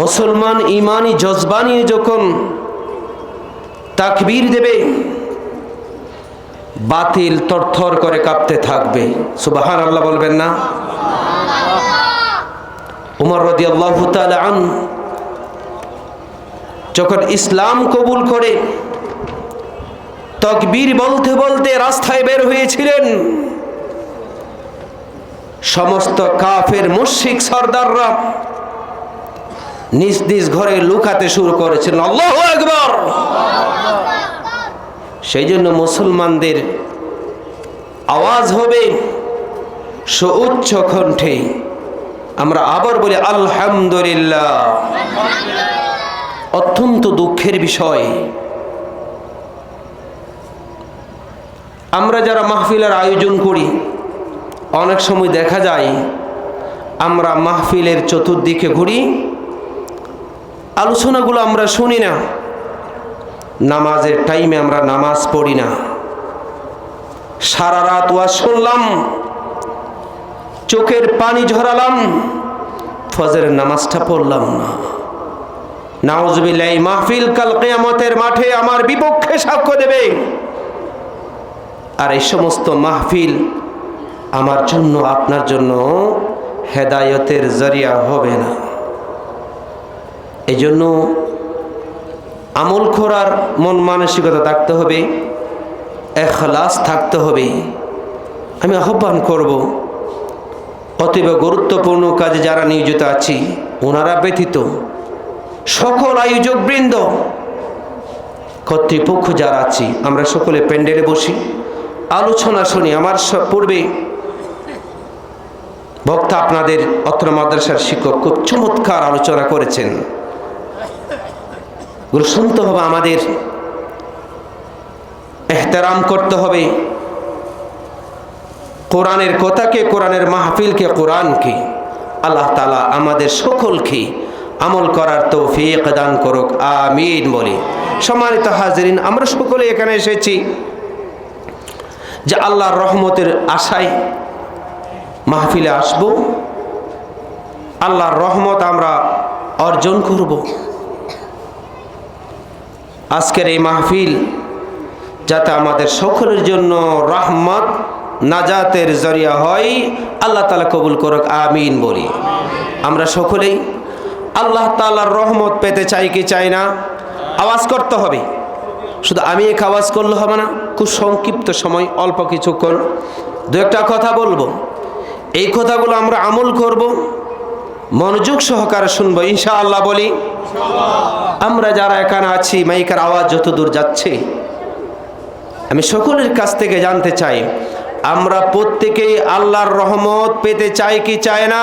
মুসলমান ইমানি জজবা নিয়ে যখন তাকবীর দেবে বাতিল তরথর করে কাঁপতে থাকবে। সুবাহান আল্লাহ বলবেন না? উমর রদি আল্লাহ আন যখন ইসলাম কবুল করে তকবীর বলতে বলতে রাস্তায় বের হয়েছিলেন। সমস্ত কাফের মুশিক সর্দাররা নিজ নিজ ঘরে লুকাতে শুরু করেছিলেন আল্লাহ একবার সেই জন্য মুসলমানদের আওয়াজ হবে সুউচ্চ কণ্ঠে। আমরা আবার বলি, আলহামদুলিল্লাহ। অত্যন্ত দুঃখের বিষয়। আমরা যারা মাহফিলের আয়োজন করি, অনেক সময় দেখা যায়, আমরা মাহফিলের চতুর্দিকে ঘুরি আলোচনাগুলো আমরা শুনি না। নামাজের টাইমে আমরা নামাজ পড়ি না। সারা রাত ওয়াজ শুনলাম, চোখের পানি ঝরালাম, ফজরের নামাজটা পড়লাম না। নাউজবিল্লাহ, মাহফিল কাল কেয়ামতের মাঠে আমার বিপক্ষে সাক্ষ্য দেবে। আর এই সমস্ত মাহফিল আমার জন্য, আপনার জন্য হেদায়তের জরিয়া হবে না। এই জন্য আমল করার মন মানসিকতা থাকতে হবে, এখলাস থাকতে হবে। আমি আহ্বান করব, অতীব গুরুত্বপূর্ণ কাজে যারা নিয়োজিত আছি, ওনারা ব্যতীত সকল আয়োজক বৃন্দ কর্তৃপক্ষ যারা আছি, আমরা সকলে প্যান্ডেলে বসি, আলোচনা শুনি। আমার পূর্বে বক্তা আপনাদের অত্র মাদ্রাসার শিক্ষক খুব চমৎকার আলোচনা করেছেন। শুনতে হবে আমাদের। এহতেরাম করতে হবে। কোরআনের কথাকে, কোরআনের মাহফিলকে, কোরআনকে। আল্লাহ তালা আমাদের সকলকে আমল করার তৌফিক দান করুক। আমিন বলি। সম্মানিত হাজরিন, আমরা সকলে এখানে এসেছি যে আল্লাহর রহমতের আশায় মাহফিলে আসব। আল্লাহর রহমত আমরা অর্জন করব। আজকের এই মাহফিল, যাতে আমাদের সকলের জন্য রহমত, নাজাতের জরিয়া হয়, আল্লাহ তালা কবুল করুক, আমিন বলি। আমরা সকলেই আল্লাহ তালার রহমত পেতে চাই কি চাই না, আওয়াজ করতে হবে। শুধু আমি এক আওয়াজ করলে হবে না, খুব সংক্ষিপ্ত সময়, অল্প কিছুক্ষণ। দু একটা কথা বলব। এই কথাগুলো আমরা আমল করব। মনোযোগ সহকারে শুনব ইনশা আল্লাহ বলি। আমরা যারা এখানে আছি, মাইকার আওয়াজ যত দূর যাচ্ছে, আমি সকলের কাছ থেকে জানতে চাই, আমরা প্রত্যেকেই আল্লাহর রহমত পেতে চাই কি চায় না?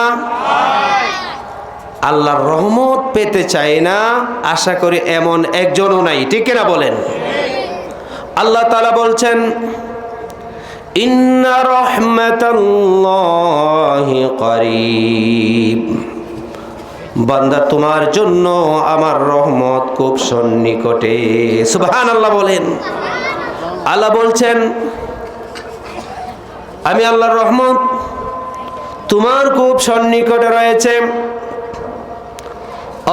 আল্লাহর রহমত পেতে চাই না, আশা করি এমন একজনও নাই, ঠিক না বলেন? আল্লাহ তালা বলছেন, ইন্না রহমতাল্লাহি করিব। বান্দা, তোমার জন্য আমার রহমত খুব সন্নিকটে। সুবহান আল্লাহ বলেন। আল্লাহ বলছেন, আমি আল্লাহর রহমত তোমার খুব সন্নিকটে রয়েছে।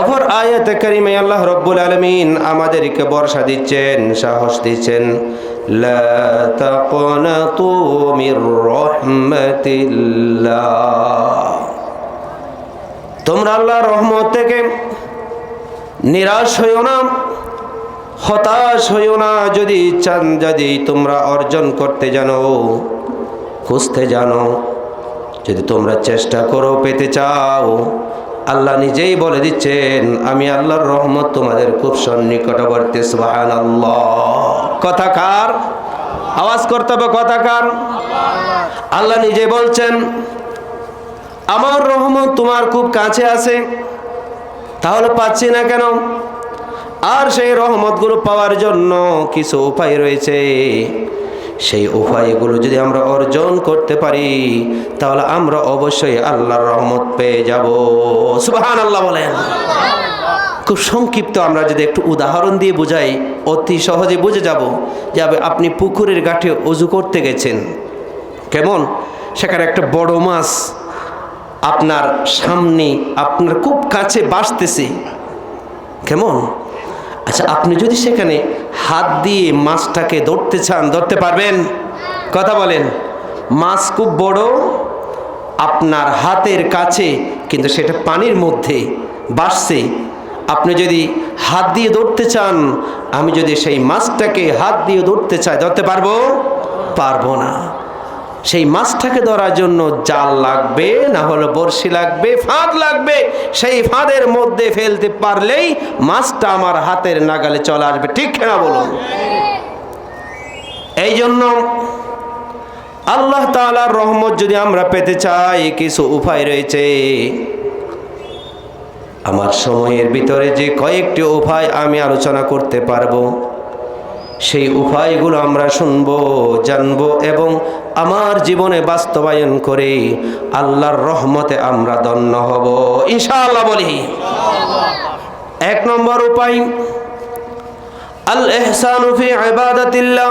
অপর আয়াত করিমে আল্লাহ রব্বুল আলমিন আমাদেরকে বর্ষা দিচ্ছেন, সাহস দিচ্ছেন, লা তাকনাতু মির রহমাতিল্লাহ। তোমরা আল্লাহর রহমত থেকে নিরাশ হইও না, হতাশ হইও না। যদি চান, যদি তোমরা অর্জন করতে জানো, খুঁজতে জানো, যদি তোমরা চেষ্টা করো, পেতে চাও, আল্লাহ নিজেই বলে দিচ্ছেন, আমি আল্লাহর রহমত তোমাদের খুব সন্নিকটবর্তী সুবাহান আল্লাহ কথাকার আওয়াজ করতে হবে কথাকার আল্লাহ নিজে বলছেন আমার রহমত তোমার খুব কাছে আছে, তাহলে পাচ্ছি না কেন? আর সেই রহমতগুলো পাওয়ার জন্য কিছু উপায় রয়েছে। সেই উপায়গুলো যদি আমরা অর্জন করতে পারি, তাহলে আমরা অবশ্যই আল্লাহর রহমত পেয়ে যাব। সুবাহান আল্লাহ বলেন। খুব সংক্ষিপ্ত আমরা যদি একটু উদাহরণ দিয়ে বোঝাই, অতি সহজে বুঝে যাব যে আপনি পুকুরের ঘাটে অজু করতে গেছেন। কেমন? সেখানে একটা বড় মাছ আপনার সামনে, আপনার খুব কাছে বাসতেছে। কেমন? আচ্ছা আপনি যদি সেখানে হাত দিয়ে মাছটাকে ধরতে চান, ধরতে পারবেন? কথা বলেন। মাছ খুব বড়, আপনার হাতের কাছে, কিন্তু সেটা পানির মধ্যে বাসছে। আপনি যদি হাত দিয়ে ধরতে চান, আমি যদি সেই মাছটাকে হাত দিয়ে ধরতে চাই, ধরতে পারব? পারব না। সেই মাছটাকে ধরার জন্য জাল লাগবে, না হলে বড়শি লাগবে, ফাঁদ লাগবে। সেই ফাঁদের মধ্যে ফেলতে পারলেই মাছটা আমার হাতের নাগালে চলে আসবে। ঠিক না বলুন? এই জন্য আল্লাহ তাআলার রহমত যদি আমরা পেতে চাই, কিছু উপায় রয়েছে। আমার সময়ের ভিতরে যে কয়েকটি উপায় আমি আলোচনা করতে পারব। সেই উপায়গুলো আমরা শুনব, জানব এবং আমার জীবনে বাস্তবায়ন করে আল্লাহর রহমতে আমরা দন্য হব। ইনশাআল্লাহ বলি। এক নম্বর উপায় আল এহসানু ফি ইবাদাতিল্লাহ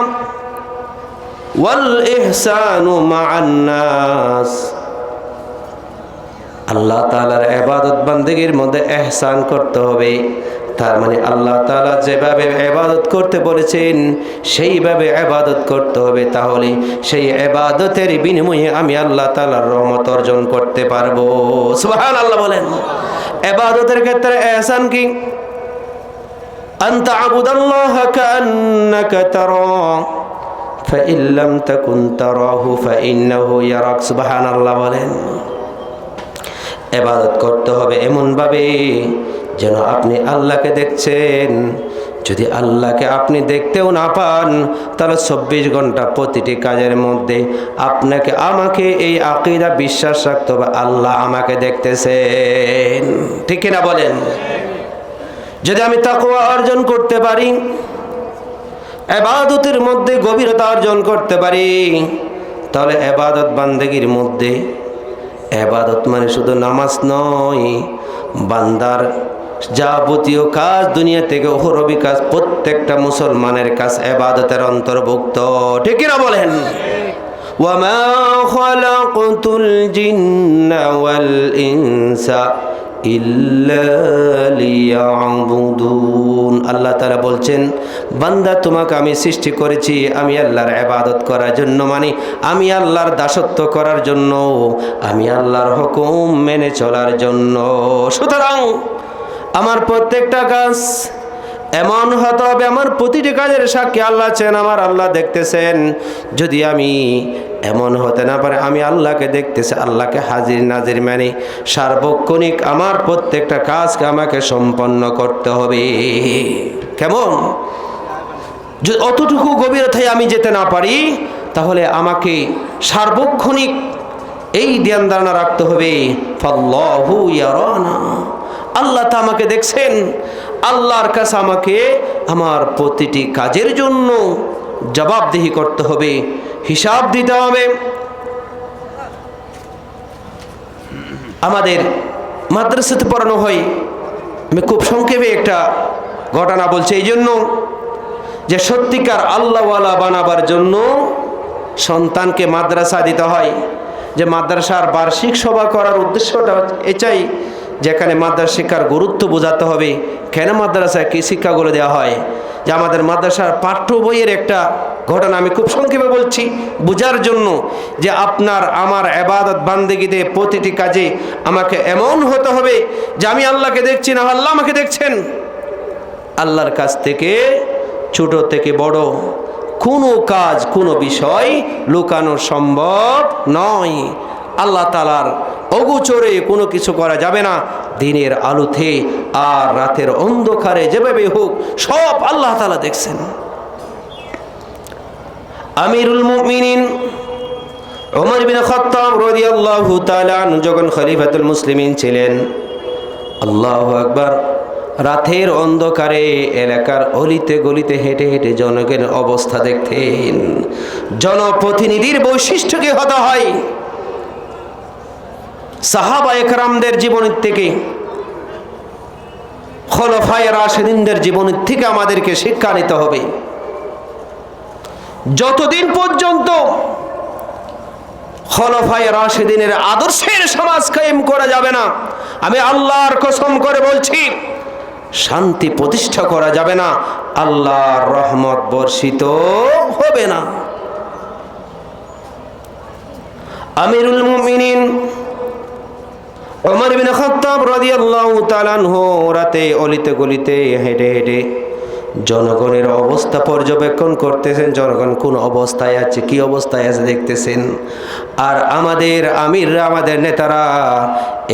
ওয়াল ইহসানু মা'আন নাস। আল্লাহ তাআলার ইবাদত বান্দেগীর মধ্যে এহসান করতে হবে। তার মানে আল্লাহ তাআলা যেভাবে ইবাদত করতে বলেছেন সেইভাবে ইবাদত করতে হবে তাহলে সেই ইবাদতের বিনিময়ে আমি আল্লাহ তাআলার রহমত অর্জন করতে পারবো সুবহানাল্লাহ বলেন ইবাদতের ক্ষেত্রে এহসান কি أن تعبد الله كأنك تراه فإن لم تكن تراه فإنه يراك سبحان الله বলেন এবাদত করতে হবে এমনভাবে যেন আপনি আল্লাহকে দেখছেন। যদি আল্লাহকে আপনি দেখতেও না পান, তাহলে চব্বিশ ঘণ্টা প্রতিটি কাজের মধ্যে আপনাকে, আমাকে এই আকিদা বিশ্বাস রাখতে হবে, আল্লাহ আমাকে দেখতেছেন। ঠিক কিনা বলেন? যদি আমি তাকওয়া অর্জন করতে পারি এবাদতের মধ্যে গভীরতা অর্জন করতে পারি, তাহলে এবাদত বান্দেগীর মধ্যে এবাদত মানে শুধু নামাজ নয়, বান্দার যাবতীয় কাজ দুনিয়া থেকে ওহরবি কাজ প্রত্যেকটা মুসলমানের কাজ এবাদতের অন্তর্ভুক্ত ঠিক কিনা বলেন وما خلقت الجن والإنس ইল্লালিয়াবুদুন আল্লাহ তারা বলছেন বান্দা তোমাকে আমি সৃষ্টি করেছি আমি আল্লাহর ইবাদত করার জন্য মানে আমি আল্লাহর দাসত্ব করার জন্য আমি আল্লাহর হুকুম মেনে চলার জন্য সুতরাং আমার প্রত্যেকটা কাজ এমন হতে হবে, আমার প্রতিটি কাজের সাক্ষী আল্লাহ আছেন, আমার আল্লাহ দেখতেছেন। যদি আমি এমন হতে না পারে, আমি আল্লাহকে দেখতেছি, আল্লাহকে হাজির নাজির মানে সার্বক্ষণিক আমার প্রত্যেকটা কাজকে আমাকে সম্পন্ন করতে হবে। কেমন? যদি অতটুকু গভীরতায় আমি যেতে না পারি, তাহলে আমাকে সার্বক্ষণিক এই ধ্যান ধারণা রাখতে হবে। ফাল্লাহু ইয়ারানা। আল্লাহ তা আমাকে দেখছেন। আল্লাহর কাছে আমাকে আমার প্রতিটি কাজের জন্য জবাবদিহি করতে হবে, হিসাব দিতে হবে। আমাদের মাদ্রাসাতে পড়ানো হয়। আমি খুব সংক্ষেপে একটা ঘটনা বলছি এই জন্য যে সত্যিকার আল্লাহওয়ালা বানাবার জন্য সন্তানকে মাদ্রাসা দিতে হয়। যে মাদ্রাসার বার্ষিক সভা করার উদ্দেশ্যটা এটাই যেখানে মাদ্রাসা শিক্ষার গুরুত্ব বোঝাতে হবে, কেন মাদ্রাসায় কী শিক্ষাগুলো দেওয়া হয়? যে আমাদের মাদ্রাসার পাঠ্য বইয়ের একটা ঘটনা আমি খুব সংক্ষেপে বলছি, বোঝার জন্য যে আপনার, আমার এবাদত বান্দেগিতে প্রতিটি কাজে আমাকে এমন হতে হবে যে আমি আল্লাহকে দেখছি না, আল্লাহ আমাকে দেখছেন। আল্লাহর কাছ থেকে, ছোট থেকে বড়, কোনো কাজ, কোনো বিষয় লুকানো সম্ভব নয়। আল্লাহ তালার অগোচরে কোনো কিছু করা যাবে না। দিনের আলোতে আর রাতের অন্ধকারে যেভাবে হোক, সব আল্লাহ তালা দেখছেন। আমিরুল মুমিনিন ওমর বিন খত্তাব রাদিয়াল্লাহু তাআলা যখন খলিফাতুল মুসলিমিন ছিলেন, আল্লাহু আকবার, রাতের অন্ধকারে এলাকার অলিতে গলিতে হেঁটে হেঁটে জনগণের অবস্থা দেখতেন। জনপ্রতিনিধির বৈশিষ্ট্য কি হতে হয়? সাহাবা একরামদের জীবনের থেকে, খলফায় রাশেদিনদের জীবনের থেকে আমাদেরকে শিক্ষা নিতে হবে। যতদিন পর্যন্ত খলফায় রাশেদিনের আদর্শের সমাজ কায়েম করা যাবে না, আমি আল্লাহর কসম করে বলছি, শান্তি প্রতিষ্ঠা করা যাবে না, আল্লাহর রহমত বর্ষিত হবে না। আমিরুল মুমিনিন ওমর বিন খাত্তাব রাদিয়াল্লাহু তাআলা রাতে অলিতে গলিতে হেঁটে হেঁটে জনগণের অবস্থা পর্যবেক্ষণ করতেছেন। জনগণ কোন অবস্থায় আছে, কি অবস্থায় আছে দেখতেছেন। আর আমাদের আমিররা, আমাদের নেতারা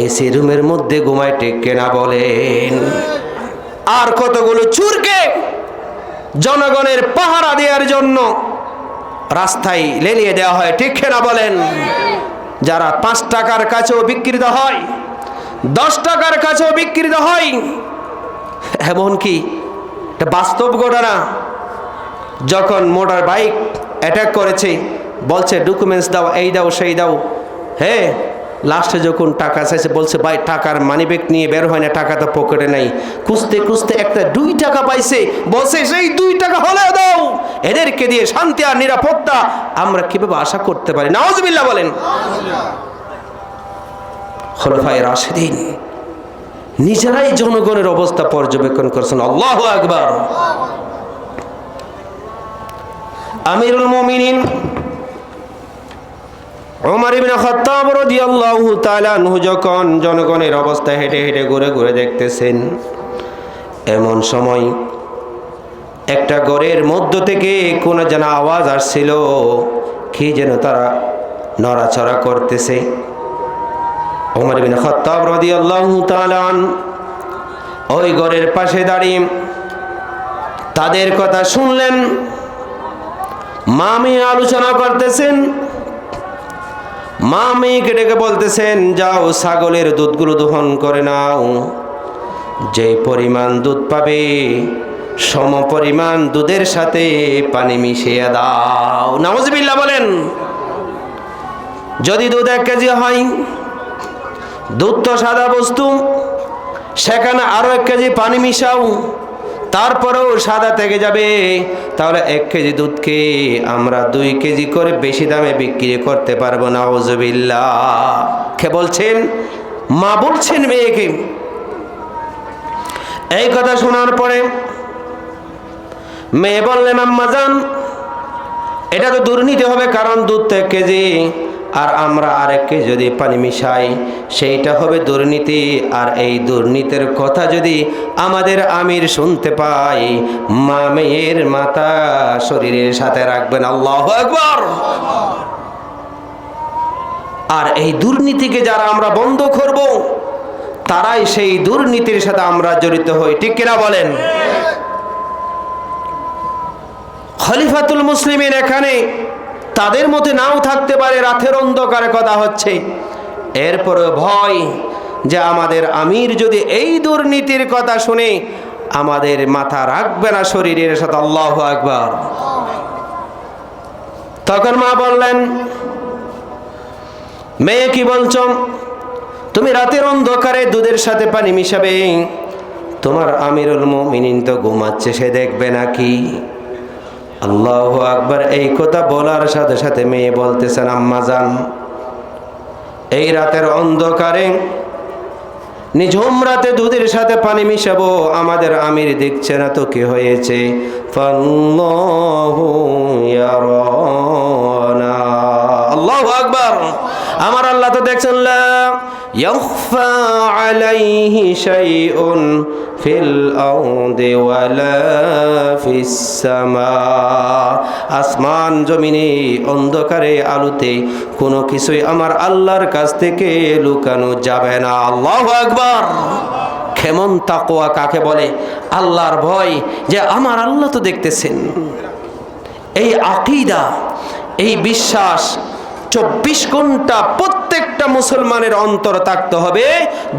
এসি রুমের মধ্যে ঘুমায় টেকে না বলেন। আর কতগুলো চুরকে জনগণের পাহারা দেওয়ার জন্য রাস্তায় লেলিয়ে দেওয়া হয় ঠিক না বলেন। যারা পাঁচ টাকার কাছেও বিক্রিত হয় দশ টাকার কাছেও বিক্রিত হয়। এমনকি এটা বাস্তব ঘটনা। যখন মোটর বাইক অ্যাটাক করেছে, বলছে ডকুমেন্টস দাও, এই দাও, সেই দাও। হ্যাঁ লাস্টে যখন টাকা চাইছে, বলছে, ভাই, টাকার মানিব্যাগ নিয়ে বের হয় না, টাকা তো পকেটে নাই। খুঁজতে খুঁজতে একটা দুই টাকা পাইছে, বলছে, সেই দুই টাকা হলে দাও। এদেরকে দিয়ে শান্তি আর নিরাপত্তা আমরা কীভাবে আশা করতে পারি? নওয়াজবিল্লাহ বলেন। খলফায় রাশেদিন। নিজেরাই জনগণের অবস্থা পর্যবেক্ষণ করছেন। আল্লাহ আকবার। আমিরুল মুমিনিন ওমর ইবনে খাত্তাব রাদিয়াল্লাহু তাআলা আনহু যখন জনগণের অবস্থা হেঁটে হেঁটে ঘুরে ঘুরে দেখতেছেন, এমন সময় একটা গড়ের মধ্য থেকে কোনো যেন আওয়াজ আসছিল, কি যেন তারা নড়াচড়া করতেছে। ওমর বিন খত্তাব রাদিয়াল্লাহু তাআলা ওই ঘরের পাশে দাঁড়িয়ে তাদের কথা শুনলেন। মামি আলোচনা করতেছেন। মা মেয়েকে ডেকে বলতেছেন, যাও, ছাগলের দুধগুলো দহন করে নাও। যে পরিমাণ দুধ পাবে, সম পরিমাণ দুধের সাথে পানি মিশিয়ে দাও। নামজবিল্লা বলেন, যদি দুধ এক কেজি হয় দুধ তো সাদা বস্তু, সেখানে আরও এক কেজি পানি মিশাও, তারপরেও সাদা থেকে যাবে। তাহলে এক কেজি দুধকে আমরা দুই কেজি করে বেশি দামে বিক্রি করতে পারব না? ওজবিল্লা কে বলছেন? মা বলছেন মেয়েকে। এই কথা শোনার পরে মেয়ে বললেন, আম্মা যান এটা তো দুর্নীতি হবে কারণ দুধ এক কেজি। আর আমরা আরেককে যদি পানি মিশাই, সেইটা হবে দুর্নীতি। আর এই দুর্নীতির কথা যদি আমাদের আমির শুনতে পাই মা মেয়ের মাতা শরীরের সাথে রাখবেন, আল্লাহ একবার আর এই দুর্নীতিকে যারা আমরা বন্ধ করব, তারাই সেই দুর্নীতির সাথে আমরা জড়িত হই। ঠিক কিনা বলেন? খলিফাতুল মুসলিমের এখানে তাদের মধ্যে নাও থাকতে পারে, রাতের অন্ধকারে কথা হচ্ছে। এরপরে ভয় যে আমাদের আমির যদি এই দুর্নীতির কথা শুনে আমাদের মাথা রাখবে না শরীরের সাথে, আল্লাহ একবার তখন মা বললেন, মেয়ে কি বলছ? তুমি রাতের অন্ধকারে দুধের সাথে পানি মিশাবে? তোমার আমিরুল মুমিনিন তো ঘুমাচ্ছে, সে দেখবে নাকি? আল্লাহ আকবার, এই কথা বলার সাথে সাথে মেয়ে বলতেছেন আম্মা যান, এই রাতের অন্ধকারে নিঝুম রাতে দুধের সাথে পানি মিশাবো, আমাদের আমির দেখছে না তো কি হয়েছে? আল্লাহ আকবার। আমার আল্লাহ তো দেখছেন يخفى عليه شيء في الأرض ولا في السماء আসমান জমিনে অন্ধকারে আলোতে কোনো কিছুই আমার আল্লাহর কাছ থেকে লুকানো যাবে না আল্লাহ আকবার কেমন তাকোয়া কাকে বলে আল্লাহর ভয় যে আমার আল্লাহ তো দেখতেছেন এই আকিদা এই বিশ্বাস চব্বিশ ঘন্টা প্রত্যেকটা মুসলমানের অন্তর থাকতে হবে।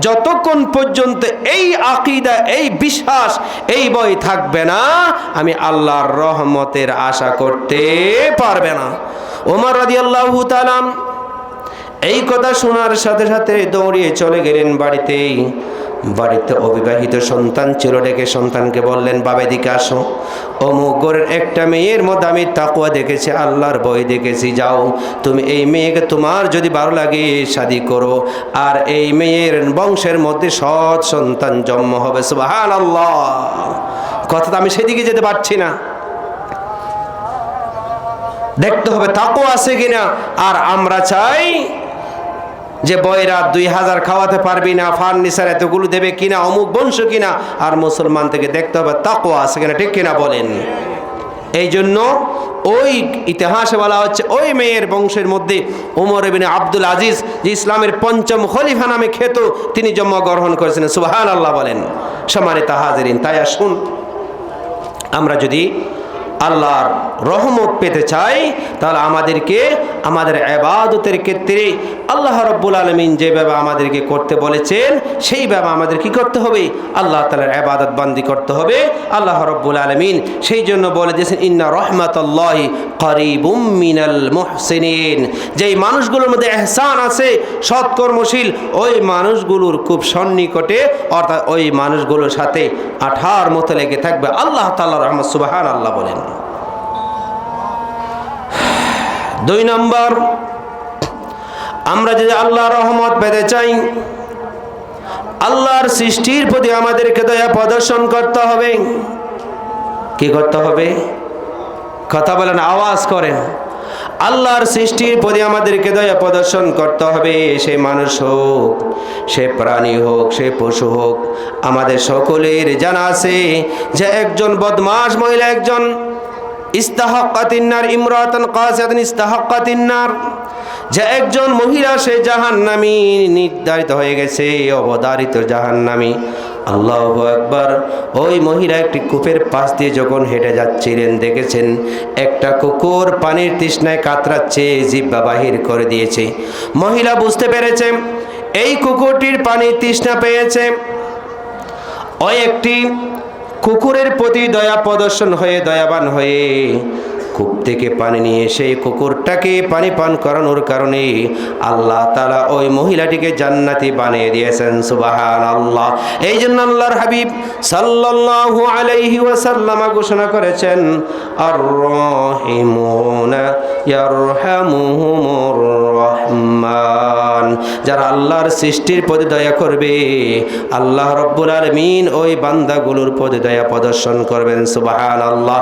যতক্ষণ পর্যন্ত এই আকিদা, এই বিশ্বাস, এই বই থাকবে না, আমি আল্লাহর রহমতের আশা করতে পারবে না। ওমর রাজি আল্লাহ এই কথা শোনার সাথে সাথে দৌড়িয়ে চলে গেলেন বাড়িতেই। বাড়িতে অবিবাহিত সন্তান ছিল ডেকে সন্তানকে বললেন, বাবা দিকে আসো। অমুক ঘরের একটা মেয়ের মধ্যে আমি তাকুয়া দেখেছি, আল্লাহর বই দেখেছি। যাও, তুমি এই মেয়েকে তোমার যদি ভালো লাগে শাদি করো। আর এই মেয়ের বংশের মধ্যে সৎ সন্তান জন্ম হবে সুবাহান আল্লাহ কথা তো আমি সেদিকে যেতে পারছি না। দেখতে হবে তাকও আছে কিনা। আর আমরা চাই যে বয়রা দুই হাজার খাওয়াতে পারবি না ফার্নিচার এতগুলো দেবে কিনা, অমুক বংশ কিনা, আর মুসলমান থেকে দেখতে হবে তাকও আছে কিনা, ঠিক কিনা বলেন। এই জন্য ওই ইতিহাসে বলা হচ্ছে ওই মেয়ের বংশের মধ্যে ওমর বিন আব্দুল আজিজ, যে ইসলামের পঞ্চম খলিফা নামে খেত তিনি জন্মগ্রহণ করেছেন। সুবাহান আল্লাহ বলেন সমানিতা হাজিরিন, তাই আসুন, আমরা যদি আল্লাহর রহমত পেতে চাই, তাহলে আমাদেরকে, আমাদের আবাদতের ক্ষেত্রে আল্লাহ রব্বুল আলমিন যেভাবে আমাদেরকে করতে বলেছেন, সেইভাবে আমাদের কি করতে হবে? আল্লাহ তালার আবাদত বান্দি করতে হবে। আল্লাহ রব্বুল আলমিন সেই জন্য বলে দিয়েছেন, ইন্না রহমাতাল্লাহ করিবুম মিনাল মুহসিনিন। যেই মানুষগুলোর মধ্যে এহসান আছে, সৎকর্মশীল, ওই মানুষগুলোর খুব সন্নিকটে, অর্থাৎ ওই মানুষগুলোর সাথে আঠার মতো লেগে থাকবে। আল্লাহ তাল্লাহ রহমত সুবাহান আল্লাহ বলেন। দুই নম্বর, আমরা যদি আল্লাহ রহমত পেতে চাই, আল্লাহর সৃষ্টির প্রতি আমাদেরকে দয়া প্রদর্শন করতে হবে। কি করতে হবে? কথা বলেন, আওয়াজ করেন। আল্লাহর সৃষ্টির প্রতি আমাদেরকে দয়া প্রদর্শন করতে হবে। সে মানুষ হোক, সে প্রাণী হোক, সে পশু হোক, আমাদের সকলের জানা আছে যে একজন বদমাস মহিলা একজন ইস্তাহকাতিন্নার ইমরাতন কাসিয়াতিন ইস্তাহকাতিন্নার যে একজন মহিলা, সে জাহান্নামী, নির্ধারিত হয়ে গেছে, অবধারিত জাহান্নামী। আল্লাহ একবার ওই মহিলা একটি কূপের পাশ দিয়ে যখন হেঁটে যাচ্ছিলেন, দেখেছেন একটা কুকুর পানির তৃষ্ণায় কাতরাচ্ছে জিব্বা বাহির করে দিয়েছে। মহিলা বুঝতে পেরেছে, এই কুকুরটির পানির তৃষ্ণা পেয়েছে। ওই একটি কুকুরের প্রতি দয়া প্রদর্শন হয়ে দয়াবান হয়ে। কূপ থেকে পানি নিয়ে সেই কুকুরটাকে পানি পান করানোর কারণে আল্লাহ তালা ওই মহিলাটিকে জান্নাতি বানিয়ে দিয়েছেন সুবাহান আল্লাহ এই জন্য আল্লাহর হাবিব সাল্লাল্লাহু আলাইহি ওয়াসাল্লামা ঘোষণা করেছেন আর যারা আল্লাহর সৃষ্টির প্রতি দয়া করবে, আল্লাহ রব্বুল আলমিন ওই বান্দাগুলোর প্রতি দয়া প্রদর্শন করবেন সুবাহান আল্লাহ